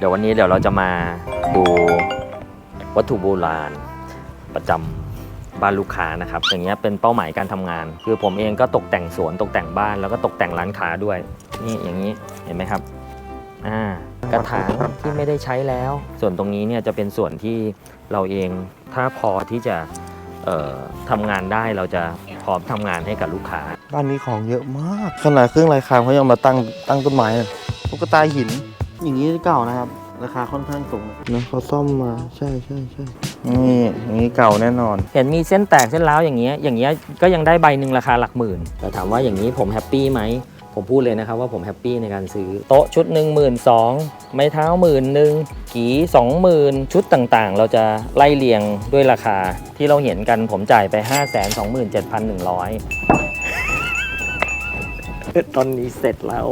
เดี๋ยววันนี้เดี๋ยวเราจะมาดูวัตถุโบราณประจำบ้านลูกค้านะครับ อย่างเงี้ยเป็นเป้าหมายการทำงาน คือผมเองก็ตกแต่งสวนตกแต่งบ้านแล้วก็ตกแต่งร้านค้าด้วย นี่อย่างนี้เห็นไหมครับอ่ากระถางที่ไม่ได้ใช้แล้ว ส่วนตรงนี้เนี่ยจะเป็นส่วนที่เราเองถ้าพอที่จะเอ่อทำงานได้เราจะพร้อมทำงานให้กับลูกค้า บ้านนี้ของเยอะมากขนาดเครื่องรายคามเขายังมาตั้งตั้งต้นไม้ตุ๊กตาหิน อย่างนี้เก่านะครับ ราคาค่อนข้างสูงนะเขาซ่อมมาใช่ใช่ใช่นี่อย่างนี้เก่าแน่นอน เห็นมีเส้นแตกเส้นร้าวอย่างเงี้ยอย่างเงี้ยก็ยังได้ใบหนึ่งราคาหลักหมื่น แต่ถามว่าอย่างนี้ผมแฮปปี้ไหมผมพูดเลยนะครับว่าผมแฮปปี้ในการซื้อ โต๊ะชุดหนึ่งหมื่นสองไม้เท้าหมื่นหนึ่งกี่สองหมื่นชุดต่างๆ เราจะไล่เรียงด้วยราคาที่เราเห็นกันผมจ่ายไป 5 2 7 1 1 0 0 ตอนนี้เสร็จแล้ว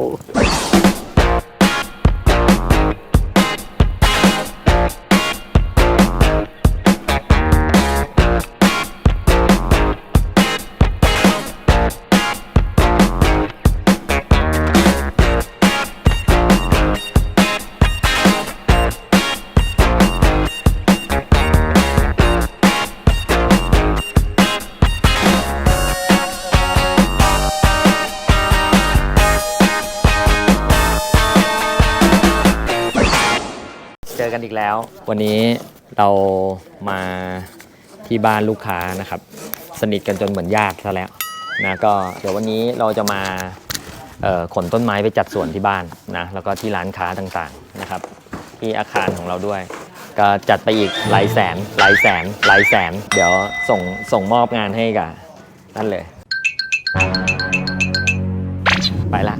เจอกันอีกแล้ว วันนี้เรามาที่บ้านลูกค้านะครับ สนิทกันจนเหมือนญาติซะแล้วนะก็เดี๋ยววันนี้เราจะมาขนต้นไม้ไปจัดสวนที่บ้านนะแล้วก็ที่ร้านค้าต่างๆนะครับ ที่อาคารของเราด้วย ก็จัดไปอีกหลายแสนหลายแสนหลายแสน เดี๋ยวส่งส่งมอบงานให้กับนั่นเลย ไปละ